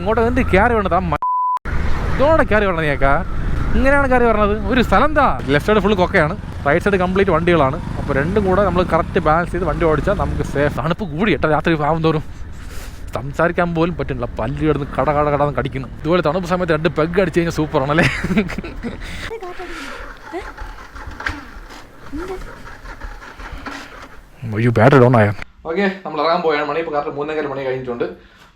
ഇങ്ങോട്ട് എന്ത് കയറി വേണത് ആ ഇതോടെ കയറി വരണത് നീക്കാ ഇങ്ങനെയാണ് കയറി പറഞ്ഞത് ഒരു സ്ഥലം എന്താ ലെഫ്റ്റ് സൈഡ് ഫുൾ കൊക്കയാണ്. റൈറ്റ് സൈഡ് കംപ്ലീറ്റ് വണ്ടികളാണ്. അപ്പോൾ രണ്ടും കൂടെ നമ്മൾ കറക്റ്റ് ബാലൻസ് ചെയ്ത് വണ്ടി ഓടിച്ചാൽ നമുക്ക് സേഫ് തണുപ്പ് കൂടി. കേട്ടോ രാത്രി ആവും തോറും. സംസാരിക്കാൻ പോലും പറ്റുന്നില്ല പല്ല് കിടന്ന് കട കട കടന്ന് കടിക്കുന്നു. ഇതുപോലെ തണുപ്പ് സമയത്ത് രണ്ട് പെഗ് അടിച്ചു കഴിഞ്ഞാൽ സൂപ്പറാണല്ലേ അയ്യോ ബാറ്ററി ഡൗൺ ആയ? ഓക്കെ നമ്മൾ ഇറങ്ങാൻ പോയാണ്. മണി ഇപ്പോൾ കറക്റ്റ് മൂന്നേകാൽ മണി കഴിഞ്ഞിട്ടുണ്ട്.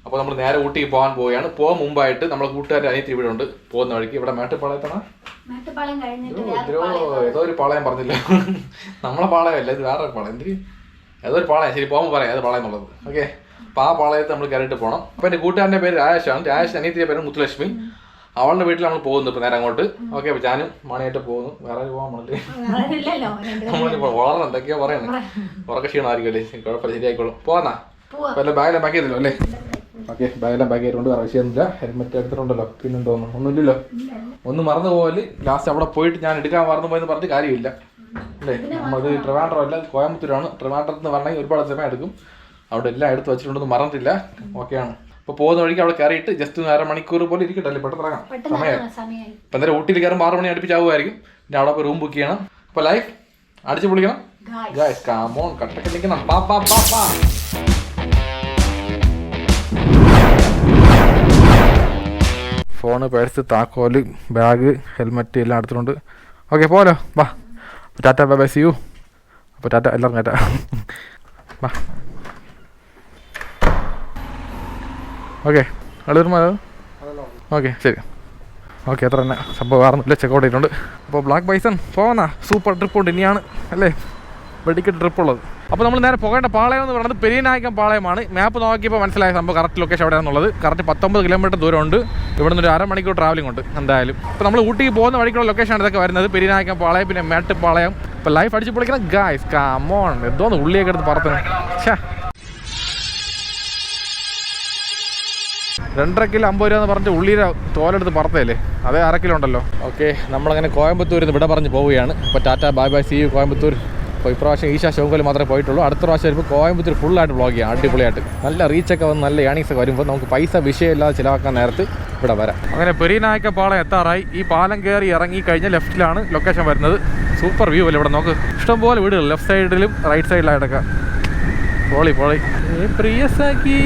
അപ്പോൾ നമ്മൾ നേരെ ഊട്ടിക്ക് പോകാൻ പോവുകയാണ്. പോകാൻ മുമ്പായിട്ട് നമ്മളെ കൂട്ടുകാരുടെ അനിയത്തി ഇവിടെ ഉണ്ട്. പോകുന്ന വഴിക്ക്. ഇവിടെ കഴിഞ്ഞിട്ട് ഏതോ ഒരു പാളയം പറഞ്ഞില്ല. നമ്മളെ പാളയമല്ല ഇത് വേറെ പാളയം. എന്തിരി ഏതോ ഒരു പാളയം. ശരി പോകുമ്പോൾ പറയാം ഏത് പാളയം എന്നുള്ളത്. ഓക്കെ? അപ്പോൾ ആ പാളയത്ത് നമ്മൾ കയറിയിട്ട് പോകണം. അപ്പോൾ എന്റെ കൂട്ടുകാരന്റെ പേര് രാജേഷാണ്. രാജേഷ് അനിയത്തിന്റെ പേര് മുത്തുലക്ഷ്മി. അവളുടെ വീട്ടിൽ നമ്മൾ പോകുന്നു ഇപ്പൊ നേരെ അങ്ങോട്ട്. ഓക്കെ അപ്പോൾ ഞാനും മണിയായിട്ട് പോകുന്നു. വേറെ പോകാൻ വളരെ എന്തൊക്കെയാ പറയണേ. ഉറക്ക ക്ഷീണമായിരിക്കുമല്ലേ? കുഴപ്പമില്ല ശരിയായിക്കോളും. പോവാന്നാ? പോവാം. അപ്പോൾ എല്ലാം ബാഗിലെ ബാക്കിയതല്ലോ അല്ലേ? ഓക്കെ ബാഗെല്ലാം ബാഗ് ചെയ്തിട്ടുണ്ട് വേറെ വിഷയമൊന്നുമില്ല. ഹെൽമെറ്റ് എടുത്തിട്ടുണ്ടല്ലോ. പിന്നെ തോന്നുന്നു ഒന്നുമില്ലല്ലോ. ഒന്ന് മറന്നു പോയാൽ ലാസ്റ്റ് അവിടെ പോയിട്ട് ഞാൻ എടുക്കാൻ മറന്നു പോയെന്ന് പറഞ്ഞിട്ട് കാര്യമില്ല. അല്ലേ? നമ്മളത് ട്രിവാൻഡ്രം അല്ല കോയമ്പത്തൂരാണ്. ട്രിവാൻഡ്രത്ത് നിന്ന് പറഞ്ഞാൽ ഒരുപാട് സമയം എടുക്കും. അവിടെ എല്ലാം എടുത്ത് വെച്ചിട്ടുണ്ടെന്ന് മറന്നിട്ടില്ല. ഓക്കെയാണ്. അപ്പോൾ പോകുന്ന വഴിക്ക് അവിടെ കയറിയിട്ട് ജസ്റ്റ് ഒരു അരമണിക്കൂർ പോലെ ഇരിക്കട്ടെ അല്ലേ പെട്ടെന്ന് ഇറങ്ങാം സമയം ഇപ്പൊ ഇപ്പം എന്തായാലും ഊട്ടിയിൽ കയറുമ്പോൾ ആറ് മണി അടുപ്പിച്ചാവുമായിരിക്കും പിന്നെ അവിടെ പോയി റൂം ബുക്ക് ചെയ്യണം. അപ്പോൾ ലൈഫ് അടിച്ചു പൊളിക്കണം Guys. ഗായ്സ് കാമോൺ കട്ടക്കിലേക്ക് പാ പാ പാ പാ ഫോണ് പേഴ്സ് താക്കോൽ ബാഗ് ഹെൽമെറ്റ് എല്ലാം എടുത്തിട്ടുണ്ട്. ഓക്കെ പോലോ വാ. Tata bye bye see you അപ്പോൾ ടാറ്റ എല്ലാവർക്കും ടാറ്റ. വാ. ഓക്കെ അളൂർമാ ഓക്കെ ശരി. ഓക്കെ അത്ര തന്നെ സംഭവം വേറൊന്നുമില്ല ചെക്കൗട്ട് ചെയ്തിട്ടുണ്ട്. അപ്പോൾ ബ്ലാക്ക് ബൈസൺ പോകുന്ന സൂപ്പർ ട്രിപ്പ് ഉണ്ട് ഇനിയാണ്. അല്ലേ? വെടിക്കെട്ട് ട്രിപ്പ് ഉള്ളത്. അപ്പോൾ നമ്മൾ നേരെ പോകേണ്ട പാളയം എന്ന് പറയുന്നത് പെരിയനായകം പാളയമാണ്. മാപ്പ് നോക്കിയപ്പോൾ മനസ്സിലായ സംഭവം കറക്റ്റ് ലൊക്കേഷൻ എവിടെയാണെന്നുള്ളത്. കറക്റ്റ് പത്തൊമ്പത് കിലോമീറ്റർ ദൂരമുണ്ട്. ഇവിടെ നിന്ന് ഒരു അരമണിക്കൂർ ട്രാവലിംഗ് ഉണ്ട് എന്തായാലും. ഇപ്പോൾ നമ്മൾ ഊട്ടിക്ക് പോകുന്ന വഴിക്കുള്ള ലൊക്കേഷനാണ് ഇതൊക്കെ വരുന്നത്. പെരിയനായകം പാളയം പിന്നെ മേട്ടുപാളയം ഇപ്പോൾ ലൈഫ് അടിച്ച് പൊളിക്കണം ഗായ്സ് കാമോൺ എന്തോന്ന് ഉള്ളിയൊക്കെ എടുത്ത് പറത്തുന്നത് ഛാ. രണ്ടര കിലോ അമ്പത് രൂപ എന്ന് പറഞ്ഞിട്ട് ഉള്ളിയുടെ തോലെടുത്ത് പറത്തല്ലേ? അതേ അര കിലോ ഉണ്ടല്ലോ. ഓക്കെ നമ്മളങ്ങനെ കോയമ്പത്തൂരിൽ നിന്ന് ഇവിടെ പറഞ്ഞ് പോവുകയാണ്. ഇപ്പോൾ tata bye bye see you Coimbatore. ഇപ്പോൾ ഇപ്രാവശ്യം ഈശാ ശോകൽ മാത്രമേ പോയിട്ടുള്ളൂ അടുത്ത പ്രാവശ്യം വരുമ്പോൾ കോയമ്പത്തൂർ ഫുള്ളായിട്ട് വ്ളോഗ് ചെയ്യാം അടിപൊളിയായിട്ട് നല്ല റീച്ചൊക്കെ വന്ന് നല്ല ഏണിങ്സ് ഒക്കെ വരുമ്പോൾ നമുക്ക് പൈസ വിഷയമില്ലാതെ ചിലവാക്കാൻ നേരത്ത് ഇവിടെ വരാം അങ്ങനെ പെരീനായക്ക പാളം എത്താറായി ഈ പാലം കയറി ഇറങ്ങി കഴിഞ്ഞാൽ ലെഫ്റ്റിലാണ് ലൊക്കേഷൻ വരുന്നത് സൂപ്പർ വ്യൂ അല്ലേ ഇവിടെ നോക്ക് ഇഷ്ടംപോലെ വീടുകൾ ലെഫ്റ്റ് സൈഡിലും റൈറ്റ് സൈഡിലായിട്ടൊക്കെ പോളി പോളി ഏ പ്രിയ സഖി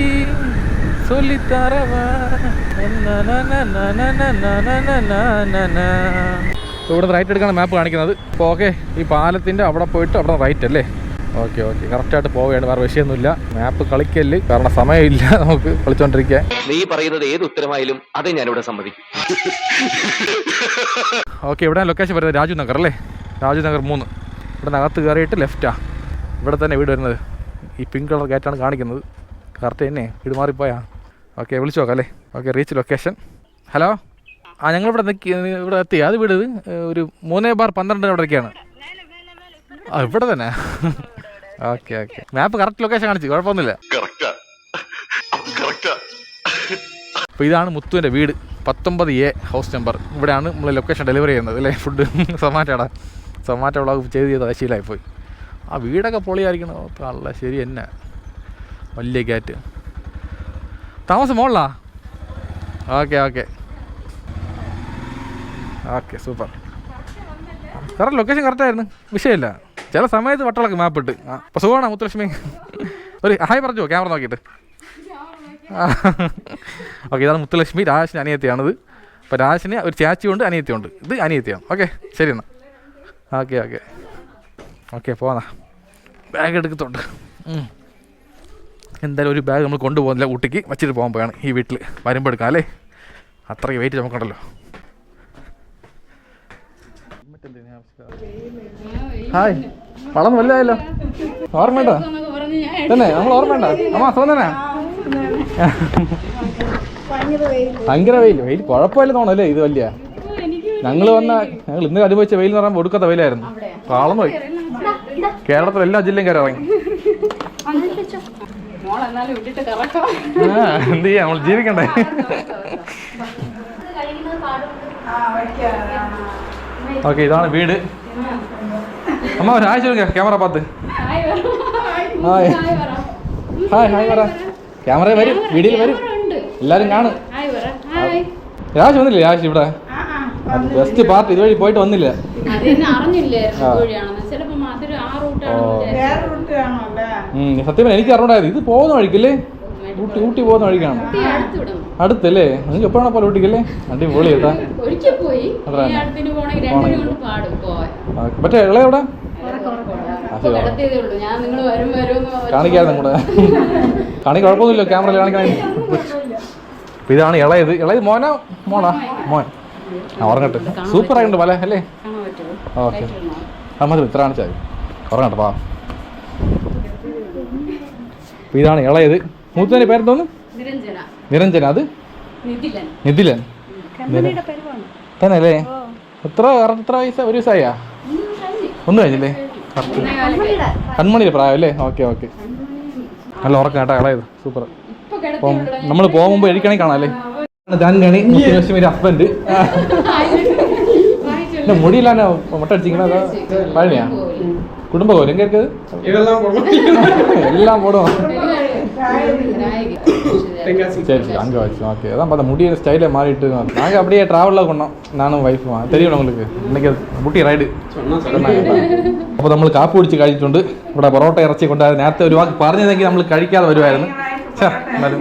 சொல்லித்தரவா ഇവിടെ റൈറ്റ് എടുക്കാണ് മാപ്പ് കാണിക്കുന്നത്. അപ്പോൾ ഓക്കെ ഈ പാലത്തിന്റെ അവിടെ പോയിട്ട് അവിടെ റൈറ്റ് അല്ലേ? ഓക്കെ ഓക്കെ കറക്റ്റായിട്ട് പോവുകയാണ് വേറെ വിഷയമൊന്നുമില്ല. മാപ്പ് കളിക്കൽ കാരണം സമയമില്ല നമുക്ക് കളിച്ചോണ്ടിരിക്കാൻ. നീ പറയുന്നത് ഏത് ഉത്തരമായാലും അത് ഞാനിവിടെ സമ്മതിക്കും. ഓക്കെ ഇവിടെ ലൊക്കേഷൻ വരുന്നത്. രാജു നഗർ അല്ലേ? രാജു നഗർ മൂന്ന്. ഇവിടെ അകത്ത് കയറിയിട്ട് ലെഫ്റ്റാ ഇവിടെ തന്നെ വീട് വരുന്നത്. ഈ പിങ്ക് കളർ ഗേറ്റാണ് കാണിക്കുന്നത്. കറക്റ്റ് തന്നെ. വീട് മാറിപ്പോയാ. ഓക്കെ വിളിച്ചു നോക്കാം അല്ലേ? ഓക്കെ റീച്ച് ലൊക്കേഷൻ ഹലോ ആ ഞങ്ങളിവിടെ നിൽക്കി ഇവിടെ എത്തി. അത് വീട് ഒരു മൂന്നേ ബാർ പന്ത്രണ്ട് അവിടേക്കാണ് ആ ഇവിടെ തന്നെ. Okay okay. Map correct location കാണിച്ചു കുഴപ്പമൊന്നുമില്ല. അപ്പോൾ ഇതാണ് മുത്തുവിന്റെ വീട് പത്തൊമ്പത് എ ഹൗസ് നമ്പർ. ഇവിടെയാണ് നമ്മൾ ലൊക്കേഷൻ ഡെലിവറി ചെയ്യുന്നത് അല്ലേ? ഫുഡ് സൊമാറ്റോടാ. സൊമാറ്റോ വ്ളോഗ് ചെയ്ത് ചെയ്ത് പോയി. ആ വീടൊക്കെ പൊളിയായിരിക്കണം? അല്ല ശരി എന്നെ വലിയ ക്യാറ്റ് താമസം മോളിലാ? Okay okay. Okay super correct location കറക്റ്റായിരുന്നു വിഷയമില്ല. ചില സമയത്ത് വട്ടളൊക്കെ മാപ്പ് ഇട്ട്. അപ്പം അപ്പോൾ സുഖമാണ് മുത്തലക്ഷ്മി? ഒരു ഹായ് പറഞ്ഞോ ക്യാമറ നോക്കിയിട്ട്. ഓക്കെ ഇതാണ് മുത്തലക്ഷ്മി രാജേഷിന് അനിയത്തിയാണിത്. അപ്പോൾ രാജേഷിന് ഒരു ചാച്ചിയുണ്ട് അനിയത്തിയുണ്ട്. ഇത് അനിയത്തിയാണ്. ഓക്കെ ശരി എന്നാൽ ഓക്കെ ഓക്കെ ഓക്കെ പോന്നാ ബാഗ് എടുക്കത്തുണ്ട് എന്തായാലും ഒരു ബാഗ് നമ്മൾ കൊണ്ടുപോകുന്നില്ല ഊട്ടിക്ക്. വച്ചിട്ട് പോകാൻ പോയാണ് ഈ വീട്ടിൽ വരുമ്പോൾ എടുക്കാം അല്ലേ? അത്രയ്ക്ക് വെയിറ്റ് നമുക്കുണ്ടല്ലോ. ഹായ്. വളം വലുതായല്ലോ. ഓർമ്മയുണ്ടോ? തന്നെ നമ്മൾ ഓർമ്മയുണ്ടോ? അമ്മ അസുഖം തന്നെ? ഭയങ്കര വെയിൽ. വെയിൽ കുഴപ്പമില്ല തോന്നല്ലേ ഇത് വലിയ? ഞങ്ങൾ വന്ന ഞങ്ങൾ ഇന്ന് അനുഭവിച്ച വെയിൽ എന്ന് പറയുമ്പോൾ ഒടുക്കത്തെ വെയിലായിരുന്നു. കാളം പോയി. കേരളത്തിലെ എല്ലാ ജില്ലയും കയറി ഇറങ്ങി. എന്ത് ചെയ്യാ? നമ്മൾ ജീവിക്കണ്ടേ? ഓക്കെ ഇതാണ് വീട്. അമ്മ ഒരാഴ്ച എടുക്കാം ക്യാമറ പാത്ത്. ഹായ്. ഹായ് ഹായ് പറ. ക്യാമറ വരും വീഡിയോയിൽ വരും. എല്ലാവരും എല്ലാരും കാണും. രാശി വന്നില്ലേ? രാജ് ഇവിടെ. ബെസ്റ്റ് പാർട്ടി ഇതുവഴി പോയിട്ട് വന്നില്ല. സത്യം എനിക്ക് അറിഞ്ഞൂടായത് ഇത് പോകുന്ന വഴിക്കല്ലേ? ഊട്ടി ഊട്ടി പോകുന്ന വഴിക്കാണ് അടുത്ത് അടുത്തല്ലേ? നിങ്ങൾക്ക് എപ്പോഴാണ് പോലെ ഊട്ടിക്കല്ലേ? അടിപൊളി കേട്ടാ മറ്റേ ഇളയ എവിടെ? കാണിക്കായിരുന്നു കൂടെ. കാണി കുഴപ്പമൊന്നുമില്ല. ക്യാമറയിൽ കാണിക്കാൻ. അപ്പൊ ഇതാണ് ഇളയത്. ഇളയത് മോന? മോണാ മോൻ. ആ ഉറങ്ങട്ടെ. സൂപ്പർ ആയിട്ടുണ്ട് പല അല്ലേ? ഓക്കെ. ആ മതി ഇത്ര കാണിച്ചാൽ ഉറങ്ങട്ടെ പാ. ഇതാണ് ഇളയത്. മൂത്തതിന്റെ പേരെന്തോന്ന്? നിരഞ്ജന. നിരഞ്ജന അത്? നിതിലൻ നിതിലൻ തന്നെ അല്ലേ എത്ര എത്ര വയസ്സ ഒരു വയസ്സായാ? ഒന്ന് കഴിഞ്ഞില്ലേ? കൺമണിയുടെ പ്രായം അല്ലേ ഓക്കെ ഓക്കെ. നല്ല ഉറക്കം കേട്ടോ കളയത് സൂപ്പർ. ഇപ്പൊ അപ്പം നമ്മൾ പോകുമ്പോൾ എഴുക്കണേ കാണാല്ലേ ഞാൻ ഗണി ഒരു ഹസ്ബൻഡ് എന്റെ മുടിയിലാണ് മുട്ടടിച്ചിരിക്കണത് പഴനിയാ കുടുംബ കോലും. കേൾക്കത് എല്ലാം പോടും சரி சரி அங்கே வச்சு ஓகே அதான் பார்த்தா முடியிற ஸ்டைலே மாறிட்டு நாங்கள் அப்படியே ட்ராவலில் கொண்டோம் நானும் ஒய்ஃபும் தெரியும் உங்களுக்கு இன்னைக்கு മുട്ടി റൈഡ് അപ്പോൾ നമ്മൾ കാപ്പി കുടിച്ച് കഴിച്ചിട്ടുണ്ട് ഇവിടെ പൊറോട്ട ഇറച്ചി കൊണ്ട് നേരത്തെ ഒരു വാക്ക് പറഞ്ഞതെങ്കിൽ നമ്മൾ കഴിക്കാതെ വരുമായിരുന്നു ഛെ, എന്നാലും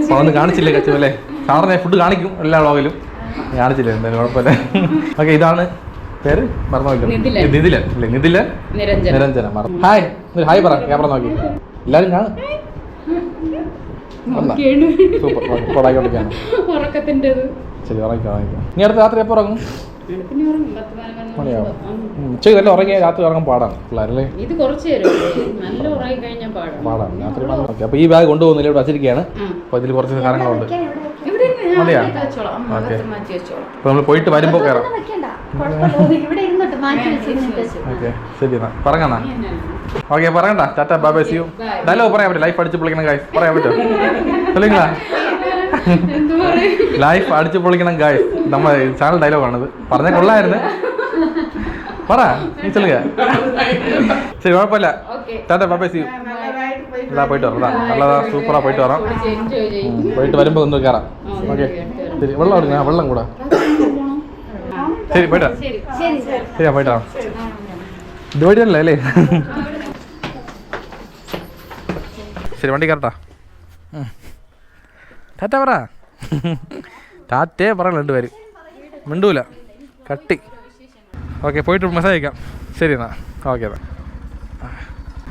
അപ്പോൾ ഒന്ന് കാണിച്ചില്ലേ കച്ചു അല്ലേ സാറിനെ ഫുഡ് കാണിക്കും എല്ലാ വ്ളോഗിലും കാണിച്ചില്ലേ എന്തായാലും കുഴപ്പമില്ല ഓക്കെ ഇതാണ് പേര് മറന്നു നിതിലൻ. നിതിലൻ അല്ലേ നിതിലൻ നിരഞ്ജന നിരഞ്ജന മറന്നു ഹായ് ഒരു ഹായ് പറ ക്യാമറ നോക്കി എല്ലാവരും കാണും സൂപ്പർ. കൊടായിക്കൊണ്ടിരിക്കാണ് ഉറക്കത്തിന്റെ ശരി ഉറങ്ങിക്കോ ഉറങ്ങിക്കോ. നീ അടുത്ത രാത്രി എപ്പോൾ ഉറങ്ങും? മണിയാവും. ഉറങ്ങിയ രാത്രി ഉറങ്ങാൻ പാടാണ് പിള്ളേരല്ലേ? ഇത് കുറച്ച് നേരം നല്ല ഉറങ്ങി കഴിഞ്ഞാൽ പാടും പാടാണ്. രാത്രി ഓക്കെ അപ്പോൾ ഈ ബാഗ് കൊണ്ടുപോകുന്നില്ല ഇവിടെ വച്ചിരിക്കുകയാണ്. അപ്പോൾ ഇതിൽ കുറച്ച് സാധനങ്ങളുണ്ട്. ഇവിടെ ഇരുന്ന് ഞാൻ മതിയോ? വെച്ചോളാം. അമ്മ ഓക്കേ. മാറ്റി വെച്ചോളാം. അപ്പോൾ നമ്മൾ പോയിട്ട് വരുമ്പോൾ കയറാം ഓക്കെ. ശരി എന്നാ. പറഞ്ഞാ? ഓക്കെ പറയണ്ട tata bye bye see you Bye. Dialogue പറയാൻ പറ്റും ലൈഫ് അടിച്ച് പൊളിക്കണം ഗായ്സ് പറയാൻ പറ്റുമോ சொல்லுங்களா എന്ത് പറയും ലൈഫ് അടിച്ച് പൊളിക്കണം ഗായ്സ് നമ്മൾ ചാനൽ ഡയലോഗാണിത് പറഞ്ഞ കൊള്ളായിരുന്നു പറ നീ ചെല്ലുക ശരി കുഴപ്പമില്ല ഓക്കെ ടാറ്റ ബാബേ സിയു ഇതാ പോയിട്ട് വരാം ഇതാ നല്ലതാ സൂപ്പറാ പോയിട്ട് വരാം എൻജോയ് ചെയ്യും ഉം, പോയിട്ട് വരുമ്പോൾ ഒന്ന് കയറാം ആ, ഓക്കെ എടുത്ത് ശരി വെള്ളം എടുക്കാം വെള്ളം കൂടാ ശരി പോയിട്ടാ ശരി ശരി വണ്ടി കയറട്ടാ. ടാറ്റ പറ. ടാറ്റേ പറയല രണ്ടുപേര് മിണ്ടൂല. കട്ടി. ഓക്കെ പോയിട്ട് മെസ്സേജ് അയക്കാം. ശരി എന്നാ. ഓക്കെ എന്നാ.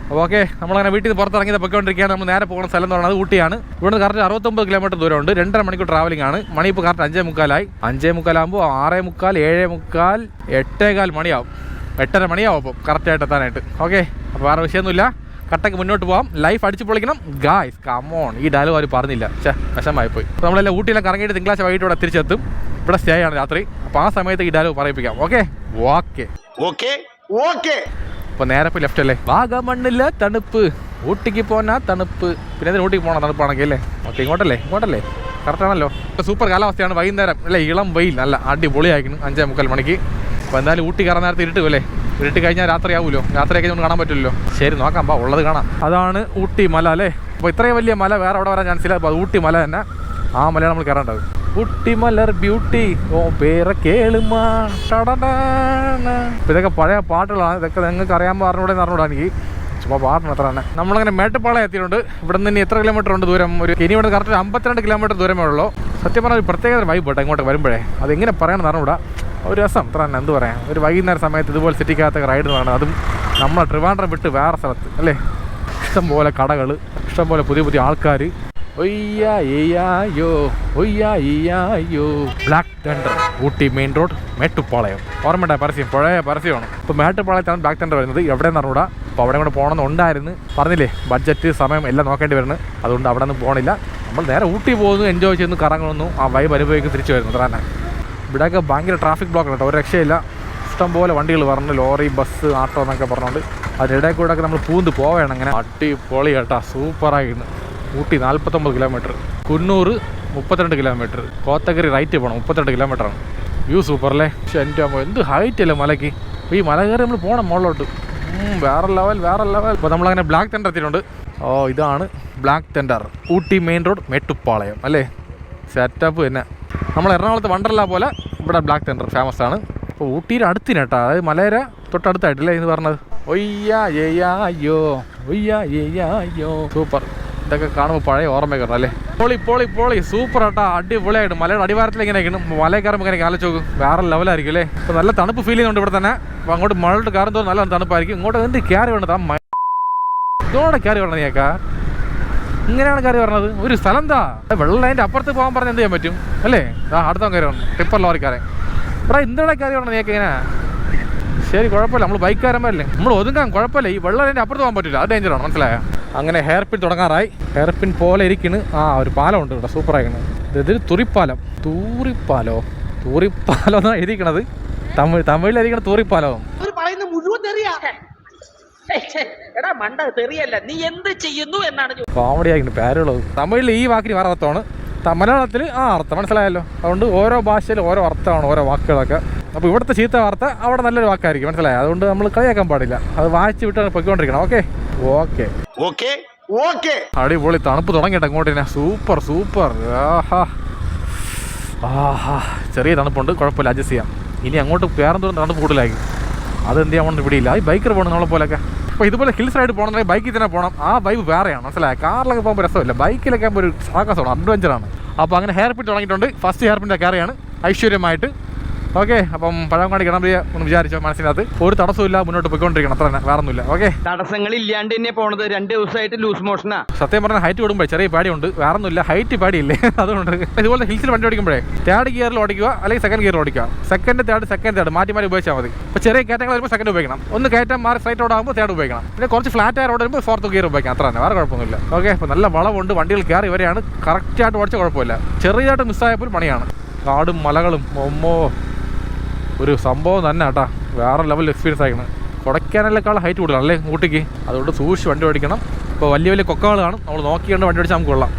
അപ്പോൾ ഓക്കെ നമ്മളങ്ങനെ വീട്ടിൽ നിന്ന് പുറത്തിറങ്ങിയത് പൊയ്ക്കൊണ്ടിരിക്കുകയാണ്. നമ്മൾ നേരെ പോകുന്ന സ്ഥലം എന്ന് പറയുന്നത് ഊട്ടിയാണ്. ഇവിടുന്ന് കറക്റ്റ് അറുപത്തൊമ്പത് കിലോമീറ്റർ ദൂരമുണ്ട്. രണ്ടര മണിക്കൂർ ട്രാവലിംഗ് ആണ്. മണി ഇപ്പോൾ കറക്റ്റ് അഞ്ചേ മുക്കാലായി. അഞ്ചേ മുക്കാലാകുമ്പോൾ ആറേ മുക്കാൽ ഏഴേ മുക്കാൽ എട്ടേകാൽ മണിയാവും. എട്ടര മണിയാവും അപ്പം കറക്റ്റായിട്ട് എത്താനായിട്ട്. ഓക്കെ അപ്പോൾ വേറെ വിഷയമൊന്നുമില്ല. കട്ടക്ക് മുന്നോട്ട് പോകാം ലൈഫ് അടിച്ചു പൊളിക്കണം. ഗായ്സ് കമോൺ ഈ ഡയലോഗ് അവർ പറഞ്ഞില്ല. ചേ വിഷമായി പോയി. അപ്പോൾ നമ്മളെല്ലാം ഊട്ടിയിലൊക്കെ കറങ്ങിയിട്ട് തിങ്കളാഴ്ച വൈകിട്ട് ഇവിടെ തിരിച്ചെത്തും. ഇവിടെ സ്റ്റേ ആണ് രാത്രി. അപ്പോൾ ആ സമയത്ത് ഈ ഡയലോഗ് പറയിപ്പിക്കാം. ഓക്കെ ഓക്കെ ഓക്കെ ഓക്കെ അപ്പോൾ നേരെ പോയി ലെഫ്റ്റ് അല്ലേ? വാഗമണ്ണില്ല തണുപ്പ്. ഊട്ടിക്ക് പോന്നാ തണുപ്പ്. പിന്നെ എന്തിനാ ഊട്ടിക്ക് പോകണം തണുപ്പാണെങ്കിൽ അല്ലേ? ഓക്കെ ഇങ്ങോട്ടല്ലേ? ഇങ്ങോട്ടല്ലേ? കറക്റ്റ് ആണല്ലോ. ഇപ്പോൾ സൂപ്പർ കാലാവസ്ഥയാണ് വൈകുന്നേരം. അല്ലേ ഇളം വെയിൽ. നല്ല അടിപൊളിയായിരിക്കുന്നു. അഞ്ചേ മുക്കാൽ മണിക്ക്. അപ്പോൾ എന്തായാലും ഊട്ടി കയറാൻ നേരത്തെ ഇരുട്ടും അല്ലേ? ഇരുട്ട് കഴിഞ്ഞാൽ രാത്രി ആവുമല്ലോ രാത്രിയൊക്കെ നമുക്ക് കാണാൻ പറ്റില്ലല്ലോ. ശരി നോക്കാം പാ ഉള്ളത് കാണാം. അതാണ് ഊട്ടി മല അല്ലേ? അപ്പോൾ ഇത്രയും വലിയ മല വേറെ അവിടെ വരാൻ ചാൻസ് ഇല്ല. അപ്പോൾ ഊട്ടി മല തന്നെ. ആ മലയാണ് നമ്മൾ കയറേണ്ടത്. ഊട്ടി മലർ ബ്യൂട്ടി ഓ പേരെ കേളുമാ ടടടാണ്. ഇപ്പൊ ഇതൊക്കെ പഴയ പാട്ടുകളാണ്. ഇതൊക്കെ നിങ്ങൾക്ക് അറിയാൻ പറഞ്ഞൂടെ അറിഞ്ഞൂടാ എനിക്ക്. ചുമ്മാ പാടണം അത്ര തന്നെ. നമ്മളിങ്ങനെ മേട്ടുപാളം എത്തിയിട്ടുണ്ട്. ഇവിടെ നിന്ന് എത്ര കിലോമീറ്റർ ഉണ്ട് ദൂരം? ഒരു ഇനി ഇവിടെ കറക്റ്റ് അമ്പത്തിരണ്ട് കിലോമീറ്റർ ദൂരമേ ഉള്ളൂ. സത്യം പറഞ്ഞാൽ ഒരു പ്രത്യേകത വൈബ് കേട്ടോ ഇങ്ങോട്ട് വരുമ്പോഴേ. അത് എങ്ങനെ പറയണമെന്ന് അറിഞ്ഞൂടാ. ഒരു രസം. അത്ര തന്നെ എന്ത് പറയാം. ഒരു വൈകുന്നേര സമയത്ത് ഇതുപോലെ സിറ്റിക്കകത്തൊക്കെ റൈഡ് പറയുന്നത് അതും നമ്മളെ ട്രിവാൻഡ്രം വിട്ട് വേറെ സ്ഥലത്ത് അല്ലേ? ഇഷ്ടംപോലെ കടകൾ ഇഷ്ടംപോലെ പുതിയ പുതിയ ആൾക്കാർ Black Thunder Ooty main road Mettupalayam. ഓർമ്മയുടെ പരസ്യം? പഴയ പരസ്യമാണ്. ഇപ്പോൾ മേട്ടുപ്പാളയത്താണ് ബ്ലാക്ക് തണ്ടർ വരുന്നത്. എവിടെ അറിഞ്ഞൂടാ? അപ്പോൾ അവിടെ കൂടെ പോകണമെന്നുണ്ടായിരുന്നു പറഞ്ഞില്ലേ ബഡ്ജറ്റ് സമയം എല്ലാം നോക്കേണ്ടി വരുന്നു. അതുകൊണ്ട് അവിടെ നിന്ന് പോകണില്ല. നമ്മൾ നേരെ ഊട്ടി പോകുന്നു എൻജോയ് ചെയ്യുന്നു കറങ്ങുന്നു. ആ വൈബ് അനുഭവിക്കും തിരിച്ചു വരുന്നു. തന്നെ. ഇവിടെയൊക്കെ ഭയങ്കര ട്രാഫിക് ബ്ലോക്ക് കേട്ടോ. ഒരു രക്ഷയില്ല. ഇഷ്ടംപോലെ വണ്ടികൾ പറഞ്ഞു ലോറി ബസ് ആട്ടോ എന്നൊക്കെ പറഞ്ഞുകൊണ്ട് അതിനിടെ കൂടെ ഒക്കെ നമ്മൾ പൂന്ത് പോവുകയാണ് അങ്ങനെ. അടിപൊളി കേട്ടോ. സൂപ്പറായിരുന്നു ഊട്ടി നാൽപ്പത്തൊമ്പത് കിലോമീറ്റർ കുന്നൂർ മുപ്പത്തിരണ്ട് കിലോമീറ്റർ കോത്തഗിരി റൈറ്റ് പോകണം മുപ്പത്തിരണ്ട് കിലോമീറ്റർ ആണ്. വ്യൂ സൂപ്പറല്ലേ പക്ഷെ എന്റെ അമ്മ എന്ത് ഹൈറ്റ് അല്ലേ മലയ്ക്ക്? ഈ മല കയറി നമ്മൾ പോകണം മുകളിലോട്ട് വേറെ ലെവൽ വേറെ ലെവൽ അപ്പോൾ നമ്മളങ്ങനെ ബ്ലാക്ക് ടെൻഡർ എത്തിയിട്ടുണ്ട്. ഓ ഇതാണ് Black Thunder Ooty main road Mettupalayam. അല്ലേ? സെറ്റപ്പ് തന്നെ. നമ്മൾ എറണാകുളത്ത് വണ്ടർല പോലെ ഇവിടെ ബ്ലാക്ക് തെണ്ടർ ഫേമസ് ആണ്. അപ്പോൾ ഊട്ടിയുടെ അടുത്തിന് കേട്ടോ അതായത് മലയര തൊട്ടടുത്തായിട്ടല്ലേ എന്ന് പറഞ്ഞത്? ഒയ്യാ ഏയ്യാ അയ്യോ. ഒയ്യാ ഏയ്യാ അയ്യോ. സൂപ്പർ ഇതൊക്കെ കാണുമ്പോൾ പഴയ ഓർമ്മയൊക്കെ ഉണ്ടല്ലേ പോളി പോളി പോളി. സൂപ്പർ ആട്ടാ. അടിപൊളിയായിട്ട് മലയുടെ അടിവാരത്തിൽ ഇങ്ങനെ മലയെ കയറുമ്പോൾ ഇങ്ങനെ കാലച്ച് നോക്കും. വേറെ ലെവലായിരിക്കും അല്ലേ? ഇപ്പോൾ നല്ല തണുപ്പ് ഫീൽ ചെയ്യുന്നുണ്ട് ഇവിടെ തന്നെ. അപ്പോൾ അങ്ങോട്ട് മഴ കയറും തോറും നല്ല തണുപ്പായിരിക്കും. ഇങ്ങോട്ട് എന്ത് കയറി വേണ്ടത് ആ ഇതോടെ കയറി വേണം നീക്കാ ഇങ്ങനെയാണ് കാര്യം പറഞ്ഞത്. ഒരു സ്ഥലം എന്താ? വെള്ളം അതിന്റെ അപ്പുറത്ത് പോകാൻ പറഞ്ഞാൽ എന്ത് ചെയ്യാൻ പറ്റും? അല്ലേ? ആ അടുത്ത കാര്യം പറഞ്ഞു. ടിപ്പർ ലോറിക്കാരെ എടാ എന്താണ് കാര്യം പറഞ്ഞത് നീക്ക് ഇങ്ങനെ? ശരി കുഴപ്പമില്ല. നമ്മൾ ബൈക്കാരന്മാരല്ലേ നമ്മൾ ഒതുങ്ങാൻ കുഴപ്പമില്ല. ഈ വെള്ളം അതിന്റെ അപ്പുറത്ത് പോകാൻ പറ്റില്ല. അത് ഡേഞ്ചറാണ് മനസ്സിലായോ? അങ്ങനെ ഹെയർ പിൻ തുടങ്ങാറായി. ഹെയർ പിൻ പോലെ ഇരിക്കുന്നു ആ ഒരു പാലം ഉണ്ട് ഇവിടെ സൂപ്പർ ആയിക്കണ്. ഇത് തുറിപ്പാലം. തൂറിപ്പാലോ? തൂറിപ്പാലോ എന്നാണ് എഴുതിക്കണത്? തമിഴ് തമിഴിൽ എഴുതിക്കണ തൂറിപ്പാലോ. പറയുന്ന മുഴുവൻ എടാ മണ്ട തെറിയല്ല. നീ എന്ത് ചെയ്യുന്നു എന്നാണ് കോമഡി ആയിട്ടുണ്ട് പേരുള്ളത്. തമിഴിൽ ഈ വാക്കിന് വേറെ അർത്ഥമാണ്. മലയാളത്തിൽ ആ അർത്ഥം മനസ്സിലായല്ലോ? അതുകൊണ്ട് ഓരോ ഭാഷയിൽ ഓരോ അർത്ഥമാണ് ഓരോ വാക്കുകളൊക്കെ. അപ്പോൾ ഇവിടുത്തെ ചീത്ത വാർത്ത അവിടെ നല്ലൊരു വാക്കായിരിക്കും മനസ്സിലായോ? അതുകൊണ്ട് നമ്മൾ കളിയാക്കാൻ പാടില്ല. അത് വായിച്ച് വിട്ടാണ് പൊയ്ക്കൊണ്ടിരിക്കണം ഓക്കെ? ഓക്കെ. Okay okay. അടിപൊളി തണുപ്പ് തുടങ്ങിയിട്ട് അങ്ങോട്ട് തന്നെ സൂപ്പർ സൂപ്പർ. ആഹാ. ആഹാ. ചെറിയ തണുപ്പുണ്ട് കുഴപ്പമില്ല അഡ്ജസ്റ്റ് ചെയ്യാം. ഇനി അങ്ങോട്ട് പേരം തണുപ്പ് കൂടുതലായി അത് എന്ത് ചെയ്യാൻ ഇവിടെ ഇല്ല ഈ ബൈക്കർ പോകണം നമ്മളെ പോലൊക്കെ അപ്പോൾ ഇതുപോലെ ഹിൽസ് റൈഡ് പോകണമെങ്കിൽ ബൈക്കിൽ തന്നെ പോകണം. ആ വൈബ് വേറെയാണ്. മനസ്സിലായ? കാറിലൊക്കെ പോകുമ്പോൾ രസമില്ല? ബൈക്കിലൊക്കെ ആകുമ്പോൾ ഒരു സാഹസമാണ് അഡ്വഞ്ചറാണ് അപ്പോൾ അങ്ങനെ ഹെയർ പിൻ തുടങ്ങിയിട്ടുണ്ട്. ഫസ്റ്റ് ഹെയർ പിന്റെ കയറിയാണ് ഐശ്വര്യമായിട്ട് ഓക്കെ അപ്പം പഴംകാട് കിണറിയ ഒന്ന് വിചാരിച്ചോ മനസ്സിനകത്ത്. ഒരു തടസ്സമില്ല മുന്നോട്ട് പോയിക്കൊണ്ടിരിക്കണം. അത്ര തന്നെ. വേറെ ഒന്നുമില്ല ഓക്കെ. തടസ്സങ്ങൾ ഇല്ലാണ്ട് തന്നെ പോണത് രണ്ട് ദിവസമായിട്ട് ലൂസ് മോഷനാ സത്യം പറഞ്ഞാൽ ഹൈറ്റ് വിടുമ്പോൾ ചെറിയ പാടിയുണ്ട്. വേറെ ഒന്നുമില്ല ഹൈറ്റ് പാടിയില്ലേ? അതുകൊണ്ട്. ഇതുപോലെ ഹിൽസിൽ വണ്ടി ഓടിക്കുമ്പോഴേ തേർഡ് ഗിയറിൽ ഓടിക്കുക അല്ലെങ്കിൽ സെക്കൻഡ് ഗിയറിൽ ഓടിക്കുക. സെക്കൻഡ് തേർഡ് സെക്കൻഡ് തേർഡ് മാറ്റി മാറി ഉപയോഗിച്ചാൽ മതി. അപ്പോൾ ചെറിയ കയറ്റങ്ങൾ വരുമ്പോൾ സെക്കൻഡ് ഉപയോഗിക്കണം. ഒന്ന് കയറ്റം മാറി സ്ട്രൈറ്റ് റോഡ് ആകുമ്പോൾ തേർഡ് ഉപയോഗിക്കണം. പിന്നെ കുറച്ച് ഫ്ലാറ്റ് ആയ റോഡ് വരുമ്പോൾ ഫോർത്ത് ഗിയർ ഉപയോഗിക്കാം. അത്ര തന്നെ. വേറെ കുഴപ്പമൊന്നുമില്ല. ഓക്കെ അപ്പോൾ നല്ല വളവുണ്ട്. വണ്ടികൾ കയറി ഇവരെയാണ് കറക്റ്റായിട്ട് ഓടിച്ച കുഴപ്പമില്ല. ചെറിയതായിട്ട് മിസ്സായപ്പോൾ പണിയാണ്. കാടും മലകളും. ഒമ്മോ ഒരു സംഭവം തന്നെ കേട്ടാ വേറെ ലെവൽ എക്സ്പീരിയൻസ് ആയിരിക്കണം കൊടക്കാനേക്കാൾ ഹൈറ്റ് കൂടുതലാണ് അല്ലേ ഊട്ടിക്ക്? അതുകൊണ്ട് സൂക്ഷിച്ച് വണ്ടി ഓടിക്കണം. ഇപ്പോൾ വലിയ വലിയ കൊക്കകൾ കാണും. നമ്മൾ നോക്കിക്കൊണ്ട് വണ്ടി ഓടിച്ചാൽ നമുക്ക് കൊള്ളാം.